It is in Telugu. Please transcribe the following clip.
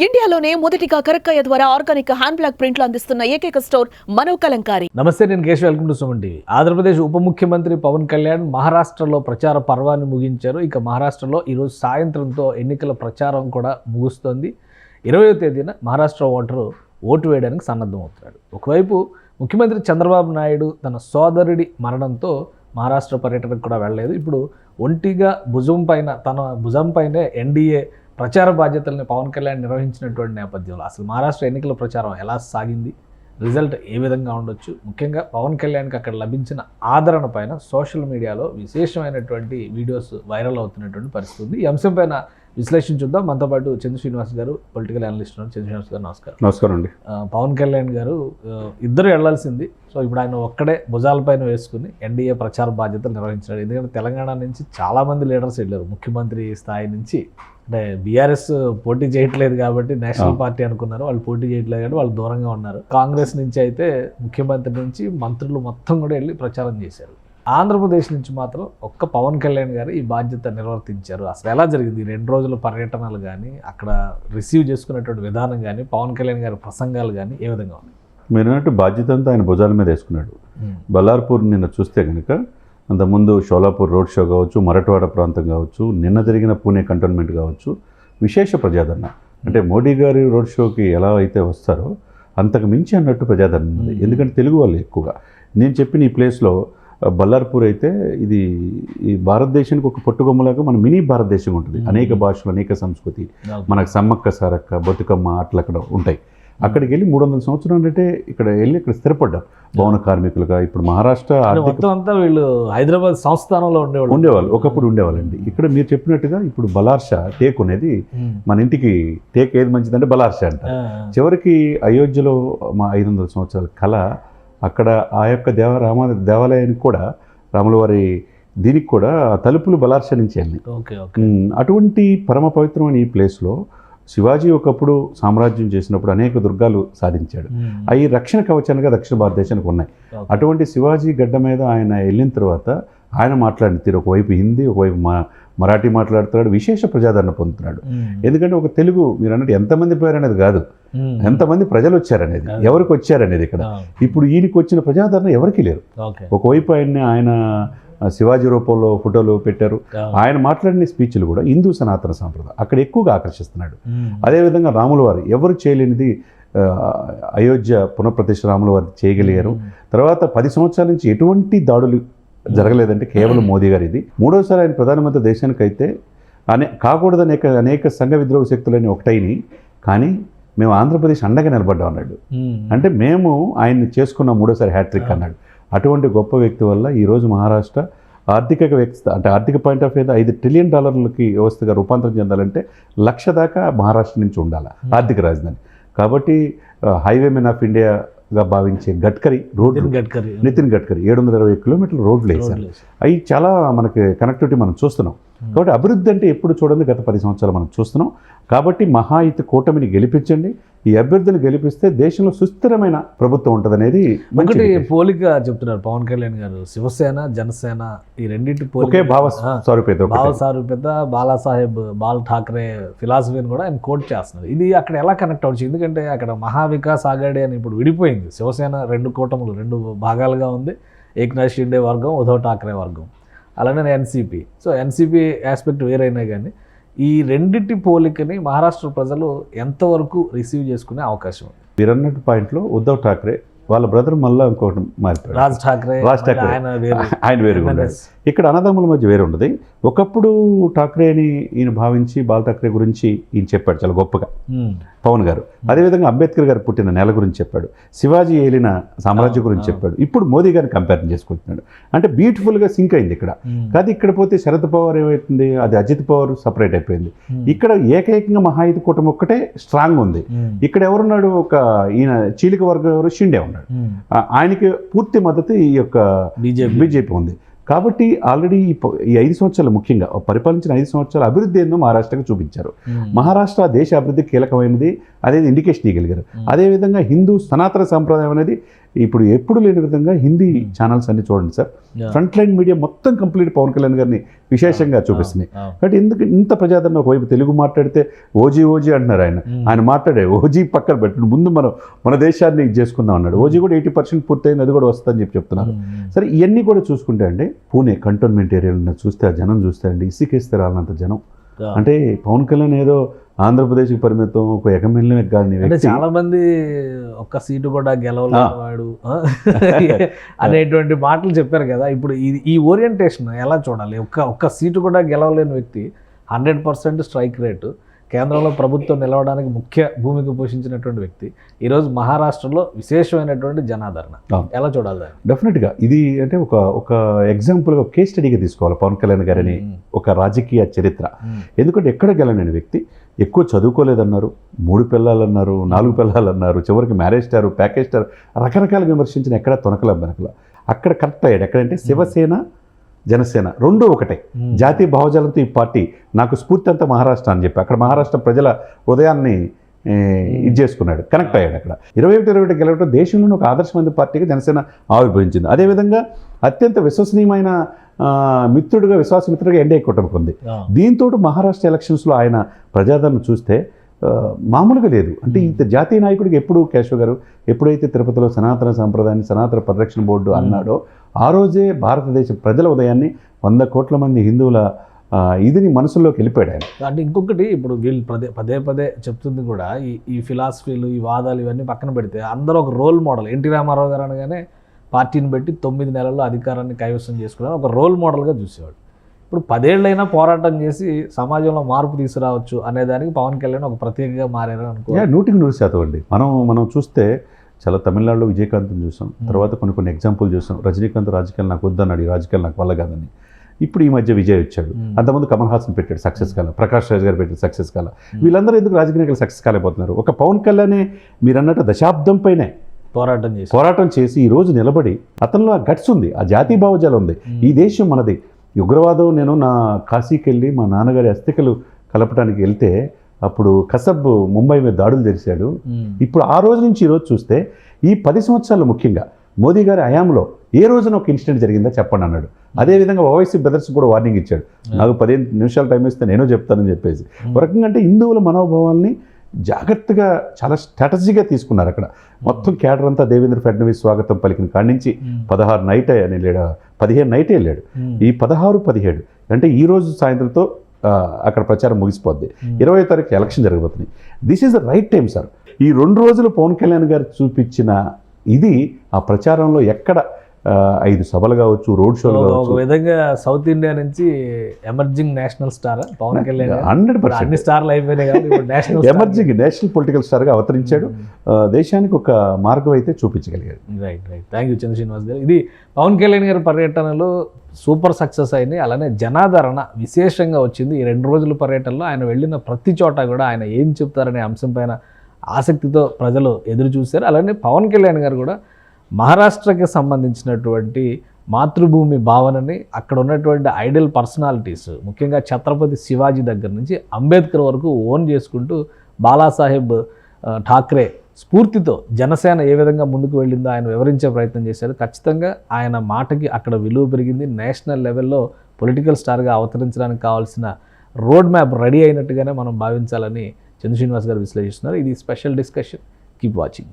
ఇండియాలోనే మొదటిగా కరక్కయ్య ద్వారా ఆర్గానిక్ హ్యాండ్ బ్లాక్ ప్రింట్లు అందిస్తున్న ఏకైక స్టోర్ మనో కలంకారి. నమస్తే నేను Keshav. Welcome to Suman TV. Andhra Pradesh ఉప ముఖ్యమంత్రి పవన్ కళ్యాణ్ మహారాష్ట్రలో ప్రచార పర్వాన్ని ముగించారు. ఇక మహారాష్ట్రలో ఈరోజు సాయంత్రంతో ఎన్నికల ప్రచారం కూడా ముగుస్తోంది. ఇరవయో తేదీన మహారాష్ట్ర ఓటరు ఓటు వేయడానికి సన్నద్ధమవుతున్నాడు. ఒకవైపు ముఖ్యమంత్రి చంద్రబాబు నాయుడు తన సోదరుడి మరణంతో మహారాష్ట్ర పర్యటనకు కూడా వెళ్ళలేదు. ఇప్పుడు ఒంటిగా భుజం పైన తన భుజం పైనే ఎన్డీఏ ప్రచార బాధ్యతల్ని పవన్ కళ్యాణ్ నిర్వహించినటువంటి నేపథ్యంలో అసలు మహారాష్ట్ర ఎన్నికల ప్రచారం ఎలా సాగింది? రిజల్ట్ ఏ విధంగా ఉండొచ్చు? ముఖ్యంగా పవన్ కళ్యాణ్కి అక్కడ లభించిన ఆదరణ పైన సోషల్ మీడియాలో విశేషమైనటువంటి వీడియోస్ వైరల్ అవుతున్నటువంటి పరిస్థితి ఉంది. ఈ అంశం పైన విశ్లేషణ చూద్దాం. మనతో పాటు చంద్ర శ్రీనివాస్ గారు పొలిటికల్ అనలిస్ట్ ఉన్నారు. చంద్ర శ్రీనివాస్ గారు నమస్కారం. నమస్కారం అండి. పవన్ కళ్యాణ్ గారు ఇద్దరు వెళ్ళాల్సింది. సో ఇప్పుడు ఆయన ఒక్కడే భుజాలపైన వేసుకుని ఎన్డీఏ ప్రచార బాధ్యతలు నిర్వహించాడు. ఎందుకంటే తెలంగాణ నుంచి చాలామంది లీడర్స్ వెళ్ళారు. ముఖ్యమంత్రి స్థాయి నుంచి అంటే బీఆర్ఎస్ పోటీ చేయట్లేదు కాబట్టి నేషనల్. పార్టీ అనుకున్నారు. వాళ్ళు పోటీ చేయట్లేదు కాబట్టి వాళ్ళు దూరంగా ఉన్నారు. కాంగ్రెస్ నుంచి అయితే ముఖ్యమంత్రి నుంచి మంత్రులు మొత్తం కూడా వెళ్ళి ప్రచారం చేశారు. ఆంధ్రప్రదేశ్ నుంచి మాత్రం ఒక్క పవన్ కళ్యాణ్ గారు ఈ బాధ్యత నిర్వర్తించారు. అసలు ఎలా జరిగింది? ఈ రెండు రోజుల పర్యటనలు కానీ అక్కడ రిసీవ్ చేసుకునేటువంటి విధానం కానీ పవన్ కళ్యాణ్ గారి ప్రసంగాలు కానీ ఏ విధంగా ఉన్నాయి? మీరు అన్నట్టు బాధ్యత అంతా ఆయన భుజాల మీద వేసుకున్నాడు. బల్లార్పూర్ నిన్న చూస్తే కనుక అంతకుముందు షోలాపూర్ రోడ్ షో కావచ్చు మరట్వాడ ప్రాంతం కావచ్చు నిన్న జరిగిన పూణే కంటోన్మెంట్ కావచ్చు విశేష ప్రజాదరణ. అంటే మోడీ గారి రోడ్ షోకి ఎలా అయితే వస్తారో అంతకు మించి అన్నట్టు ప్రజాదరణ ఉంది. ఎందుకంటే తెలుగు వాళ్ళు ఎక్కువగా. నేను చెప్పిన ఈ ప్లేస్లో బల్లార్పూర్ అయితే ఇది ఈ భారతదేశానికి ఒక పట్టుకొమ్మలాగా మన మినీ భారతదేశం ఉంటుంది. అనేక భాషలు అనేక సంస్కృతి. మనకు సమ్మక్క సారక్క బతుకమ్మ అట్లా అక్కడ ఉంటాయి. అక్కడికి వెళ్ళి మూడు వందల సంవత్సరాలు అంటే ఇక్కడ వెళ్ళి ఇక్కడ స్థిరపడ్డారు భవన కార్మికులుగా. ఇప్పుడు మహారాష్ట్ర మొత్తం అంతా వీళ్ళు హైదరాబాద్ సంస్థానంలో ఉండేవాళ్ళు. ఉండేవాళ్ళు. ఒకప్పుడు ఉండేవాళ్ళండి. ఇక్కడ మీరు చెప్పినట్టుగా ఇప్పుడు బలార్షా టేక్ అనేది. మన ఇంటికి టేక్ ఏది మంచిదంటే బలార్షా అంట చివరికి అయోధ్యలో మా ఐదు వందల సంవత్సరాల కళ అక్కడ ఆ యొక్క దేవ రామ దేవాలయానికి కూడా రాముల వారి దీనికి కూడా తలుపులు నుంచి వెళ్ళినాయి ఉమ్, అటువంటి పరమ పవిత్రమైన ఈ ప్లేస్లో శివాజీ ఒకప్పుడు సామ్రాజ్యం చేసినప్పుడు అనేక దుర్గాలు సాధించాడు. అవి రక్షణ కవచాలుగా దక్షిణ భారతదేశానికి ఉన్నాయి. అటువంటి శివాజీ గడ్డ మీద ఆయన వెళ్ళిన తర్వాత ఆయన మాట్లాడిన తీరు ఒకవైపు హిందీ ఒకవైపు మా మరాఠీ మాట్లాడుతున్నాడు విశేష ప్రజాదరణ పొందుతున్నాడు. ఎందుకంటే ఒక తెలుగు మీరు అన్నట్టు ఎంతమంది పోయారు అనేది కాదు. ఎంతమంది ప్రజలు వచ్చారనేది. ఎవరికి వచ్చారనేది ఇక్కడ ఇప్పుడు ఈయనకి వచ్చిన ప్రజాదరణ ఎవరికి లేరు ఒకవైపు ఆయన్ని ఆయన శివాజీ రూపంలో ఫోటోలు పెట్టారు ఆయన మాట్లాడిన స్పీచ్లు కూడా హిందూ సనాతన సాంప్రదాయం అక్కడ ఎక్కువగా ఆకర్షిస్తున్నాడు. అదేవిధంగా రాముల వారు ఎవరు చేయలేనిది అయోధ్య పునఃప్రతిష్ఠ రాముల వారు చేయగలిగారు. తర్వాత పది సంవత్సరాల నుంచి ఎటువంటి దాడులు జరగలేదంటే కేవలం మోదీ గారు ఇది. మూడోసారి ఆయన ప్రధానమంత్రి దేశానికి అయితే అనే కాకూడదు అనేక అనేక సంఘ విద్రోహ శక్తులని ఒకటైని కానీ మేము ఆంధ్రప్రదేశ్ అండగా నిలబడ్డాం అన్నాడు. అంటే మేము ఆయన్ని చేసుకున్న మూడోసారి హ్యాట్రిక్ అన్నాడు. అటువంటి గొప్ప వ్యక్తి వల్ల ఈరోజు మహారాష్ట్ర ఆర్థిక వ్యవస్థ అంటే ఆర్థిక పాయింట్ ఆఫ్ వ్యూ ఐదు ట్రిలియన్ డాలర్లకి వ్యవస్థగా రూపాంతరం చెందాలంటే లక్ష దాకా మహారాష్ట్ర నుంచి ఉండాలి ఆర్థిక రాజధాని. కాబట్టి హైవే మెన్ ఆఫ్ ఇండియాగా భావించే గడ్కరీ నితిన్ గడ్కరీ. నితిన్ గడ్కరీ. ఏడు వందల ఇరవై కిలోమీటర్ల రోడ్లు వేశారు రోడ్లు వేసి. అవి చాలా మనకి కనెక్టివిటీ మనం చూస్తున్నాం. కాబట్టి అభివృద్ధి అంటే ఎప్పుడు చూడండి గత పది సంవత్సరాలు మనం చూస్తున్నాం. కాబట్టి మహాయుతి కూటమిని గెలిపించండి. ఈ అభ్యర్థిని గెలిపిస్తే దేశంలో సుస్థిరమైన ప్రభుత్వం ఉంటుందనేది ఒకటి. పోలిక చెప్తున్నారు పవన్ కళ్యాణ్ గారు. శివసేన జనసేన ఈ రెండింటి పోలిక భావ ఒకటే. బావ సారూప్యత బాలాసాహెబ్ బాల్ ఠాక్రే ఫిలాసఫీని కూడా ఆయన కోట్ చేస్తున్నారు. ఇది అక్కడ ఎలా కనెక్ట్ అవ్వచ్చు? ఎందుకంటే అక్కడ మహావికాస్ ఆగాడి అని ఇప్పుడు విడిపోయింది. శివసేన రెండు కూటములు రెండు భాగాలుగా ఉంది. ఏక్నాథ్ షిండే వర్గం ఉద్ధవ్ ఠాక్రే వర్గం. అలానే ఎన్సీపీ. సో ఎన్సీపీ ఆస్పెక్ట్ వేరైనా కానీ ఈ రెండింటి పోలికని మహారాష్ట్ర ప్రజలు ఎంతవరకు రిసీవ్ చేసుకునే అవకాశం ఉంది? మీరు అన్నట్టు పాయింట్లో ఉద్ధవ్ ఠాక్రే వాళ్ళ బ్రదర్ మళ్ళీ ఇంకొకటి మారిపోయాడు. రాజ్ ఠాక్రే రాజ్ ఠాక్రే. ఆయన వేరు. ఆయన MNS. ఇక్కడ అన్నదమ్ముల మధ్య వేరు ఉండదు. ఒకప్పుడు ఠాక్రేని ఈయన భావించి బాల్ ఠాక్రే గురించి ఈయన చెప్పాడు చాలా గొప్పగా. పవన్ గారు. అదేవిధంగా అంబేద్కర్ గారు పుట్టిన నెల గురించి చెప్పాడు. శివాజీ ఏలిన సామ్రాజ్యం గురించి. చెప్పాడు. ఇప్పుడు మోదీ గారిని కంపేర్ చేసుకుంటున్నాడు. అంటే బ్యూటిఫుల్గా సింక్ అయింది ఇక్కడ. కాదు ఇక్కడ పోతే శరద్ పవార్ ఏమవుతుంది అది అజిత్ పవార్ సపరేట్ అయిపోయింది. ఇక్కడ ఏకైకంగా మహాయుధ కూటమి ఒక్కటే స్ట్రాంగ్ ఉంది. ఇక్కడ ఎవరున్నాడు? ఒక ఈయన చీలిక వర్గం ఎవరు? షిండే ఉన్నాడు. ఆయనకి పూర్తి మద్దతు ఈ యొక్క బీజేపీ. బీజేపీ ఉంది. కాబట్టి ఆల్రెడీ ఈ ఐదు సంవత్సరాలు ముఖ్యంగా పరిపాలించిన ఐదు సంవత్సరాల అభివృద్ధి ఏందో మహారాష్ట్రకు చూపించారు. మహారాష్ట్ర దేశ అభివృద్ధికి కీలకమైనది అనేది ఇండికేషన్ ఇవ్వగలిగారు. అదేవిధంగా హిందూ సనాతన సంప్రదాయం అనేది ఇప్పుడు ఎప్పుడు లేని విధంగా హిందీ ఛానల్స్ అన్ని చూడండి సార్. ఫ్రంట్ లైన్ మీడియా మొత్తం కంప్లీట్ పవన్ కళ్యాణ్ గారిని విశేషంగా చూపిస్తున్నాయి కాబట్టి ఎందుకు ఇంత ప్రజాదరణ ఒకవైపు తెలుగు మాట్లాడితే ఓజీ ఓజీ అంటున్నారు ఆయన. ఆయన మాట్లాడే ఓజీ పక్కన పెట్టండి ముందు మనం మన దేశాన్ని ఇది చేసుకుందాం అన్నాడు. ఓజీ కూడా ఎయిటీ పర్సెంట్ పూర్తయింది అది కూడా వస్తుందని చెప్పి చెప్తున్నారు. సరే ఇవన్నీ కూడా చూసుకుంటే అండి పూణే కంటోన్మెంట్ ఏరియాలో చూస్తే ఆ జనం చూస్తే అండి ఇసుకేస్తే రాలంత జనం. అంటే పవన్ కళ్యాణ్ ఏదో ఆంధ్రప్రదేశ్కి పరిమితం ఒక ఎగమెల్లం కాని అంటే చాలా మంది ఒక్క సీటు కూడా గెలవలేని వాడు ఆ? అనేటువంటి మాటలు చెప్పారు కదా. ఇప్పుడు ఇది ఈ ఓరియంటేషన్ ఎలా చూడాలి? ఒక్క ఒక్క సీటు కూడా గెలవలేని వ్యక్తి హండ్రెడ్ పర్సెంట్ స్ట్రైక్ రేటు కేంద్రంలో ప్రభుత్వం నిలవడానికి ముఖ్య భూమిక పోషించినటువంటి వ్యక్తి ఈరోజు మహారాష్ట్రలో విశేషమైనటువంటి జనాదరణ. ఎలా చూడాలి? డెఫినెట్గా ఇది అంటే ఒక ఒక ఎగ్జాంపుల్గా కేస్ స్టడీగా తీసుకోవాలి పవన్ కళ్యాణ్ గారిని ఒక రాజకీయ చరిత్ర. ఎందుకంటే ఎక్కడ గెలనని వ్యక్తి? ఎక్కువ చదువుకోలేదన్నారు. మూడు పిల్లలు అన్నారు నాలుగు పిల్లలు అన్నారు చివరికి మ్యారేజ్ స్టార్ ప్యాకేజ్ స్టార్ రకరకాల విమర్శించిన ఎక్కడ తొనకల వెనకల. అక్కడ కరెక్ట్ అయ్యాడు. ఎక్కడంటే శివసేన జనసేన రెండు ఒకటే. జాతీయ భావజాలంతో ఈ పార్టీ నాకు స్ఫూర్తి అంతా మహారాష్ట్ర అని చెప్పి. అక్కడ మహారాష్ట్ర ప్రజల హృదయాన్ని ఇది చేసుకున్నాడు. కనెక్ట్ అయ్యాడు అక్కడ. ఇరవై ఒకటి ఇరవై ఒకటి గెలవడం దేశంలోని ఒక ఆదర్శమైన పార్టీగా జనసేన ఆవిర్భవించింది. అదేవిధంగా అత్యంత విశ్వసనీయమైన మిత్రుడిగా విశ్వాసమిత్రుడిగా ఉంది ఆ. దీంతో మహారాష్ట్ర ఎలక్షన్స్లో ఆయన ప్రజాదరణ చూస్తే మామూలుగా లేదు. అంటే ఇంత జాతీయ నాయకుడికి ఎప్పుడు కేశవ్ గారు ఎప్పుడైతే తిరుపతిలో సనాతన సాంప్రదాయాన్ని సనాతన పరిరక్షణ బోర్డు అన్నాడో ఆ రోజే భారతదేశ ప్రజల ఉదయాన్ని వంద కోట్ల మంది హిందువుల ఇదిని మనసులోకి వెళ్ళిపోయాడు ఆయన. అంటే ఇంకొకటి ఇప్పుడు వీళ్ళు పదే పదే పదే చెప్తుంది కూడా ఈ ఈ ఫిలాసఫీలు ఈ వాదాలు ఇవన్నీ పక్కన పెడితే అందరూ ఒక రోల్ మోడల్. ఎన్టీ రామారావు గారు అనగానే పార్టీని పెట్టి తొమ్మిది నెలల్లో అధికారాన్ని కైవసం చేసుకున్నారు. ఒక రోల్ మోడల్గా చూసేవాడు. ఇప్పుడు పదేళ్ళైనా పోరాటం చేసి సమాజంలో మార్పు తీసుకురావచ్చు అనే దానికి పవన్ కళ్యాణ్ ఒక ప్రత్యేకంగా మారారని అనుకో నూటికి నూరు శాతం అండి. మనం మనం చూస్తే చాలా తమిళనాడులో విజయకాంత్ని చూసాం. తర్వాత కొన్ని కొన్ని ఎగ్జాంపుల్ చూసాం. రజనీకాంత్ రాజకీయాలు నాకు వద్దన్నాడు ఈ రాజకీయాలు నాకు వల్ల కాదని. ఇప్పుడు ఈ మధ్య విజయ్ వచ్చాడు. అంతకుముందు కమల్ హాసన్ పెట్టాడు సక్సెస్ కాల ప్రకాష్ రాజ్ గారు పెట్టాడు సక్సెస్ కాల. వీళ్ళందరూ ఎందుకు రాజకీయ సక్సెస్ కాలేకపోతున్నారు? ఒక పవన్ కళ్యాణే మీరు అన్నట్టు దశాబ్దం పైనే పోరాటం చేసి పోరాటం చేసి ఈ రోజు నిలబడి అతనిలో ఆ గట్స్ ఉంది ఆ జాతీయ భావజాలం ఉంది. ఈ దేశం మనది. ఉగ్రవాదం నేను నా కాశీకి వెళ్ళి మా నాన్నగారి అస్థికలు కలపడానికి వెళ్తే అప్పుడు కసబ్ ముంబై మీద దాడులు జరిశాడు. ఇప్పుడు ఆ రోజు నుంచి ఈ రోజు చూస్తే ఈ పది సంవత్సరాలు ముఖ్యంగా మోదీ గారి హయాంలో ఏ రోజున ఒక ఇన్సిడెంట్ జరిగిందా చెప్పండి అన్నాడు. అదేవిధంగా ఓవైసీ బ్రదర్స్ కూడా వార్నింగ్ ఇచ్చాడు. నాకు పదిహేను నిమిషాలు టైం ఇస్తే నేను చెప్తానని చెప్పేసి. ఒక రకంగా అంటే హిందువుల మనోభావాల్ని జాగ్రత్తగా చాలా స్ట్రాటజీగా తీసుకున్నారు అక్కడ. మొత్తం కేడర్ అంతా దేవేంద్ర ఫడ్నవీస్ స్వాగతం పలికిన కాడి నుంచి పదహారు నైట్ అని వెళ్ళాడు పదిహేను నైట్ వెళ్ళాడు. ఈ పదహారు పదిహేడు అంటే ఈ రోజు సాయంత్రంతో అక్కడ ప్రచారం ముగిసిపోద్ది. ఇరవై తారీఖు ఎలక్షన్ జరగబోతుంది this is the right time sir ఈ రెండు రోజులు పవన్ కళ్యాణ్ గారు చూపించిన ఇది ఆ ప్రచారంలో ఎక్కడ ఐదు సభలు కావచ్చు రోడ్ షోలు ఒక- ఒక కావచ్చు. విధంగా సౌత్ ఇండియా నుంచి emerging national star Pawan Kalyan. Hundred percent. అన్ని స్టార్లు అయిపోయినాయి నేషనల్ ఎమర్జింగ్ నేషనల్ పొలిటికల్ స్టార్గా అవతరించాడు. ఆ, దేశానికి ఒక మార్గం అయితే చూపించగలిగాడు. Right right thank you Chandra Srinivas గారు. ఇది పవన్ కళ్యాణ్ గారి పర్యటనలో సూపర్ సక్సెస్ అయింది. అలానే జనాదరణ విశేషంగా వచ్చింది. ఈ రెండు రోజుల పర్యటనలో ఆయన వెళ్ళిన ప్రతి చోట కూడా ఆయన ఏం చెప్తారనే అంశం పైన ఆసక్తితో ప్రజలు ఎదురు చూశారు. అలానే పవన్ కళ్యాణ్ గారు కూడా మహారాష్ట్రకి సంబంధించినటువంటి మాతృభూమి భావనని అక్కడ ఉన్నటువంటి ఐడల్ పర్సనాలిటీస్ ముఖ్యంగా ఛత్రపతి శివాజీ దగ్గర నుంచి అంబేద్కర్ వరకు ఓన్ చేసుకుంటూ బాలాసాహెబ్ ఠాక్రే స్ఫూర్తితో జనసేన ఏ విధంగా ముందుకు వెళ్ళిందో ఆయన వివరించే ప్రయత్నం చేశారు. ఖచ్చితంగా ఆయన మాటకి అక్కడ విలువ పెరిగింది. నేషనల్ లెవెల్లో పొలిటికల్ స్టార్గా అవతరించడానికి కావాల్సిన రోడ్ మ్యాప్ రెడీ అయినట్టుగానే మనం భావించాలని చంద్ర శ్రీనివాస్ గారు విశ్లేషిస్తున్నారు. ఇది special discussion. Keep watching.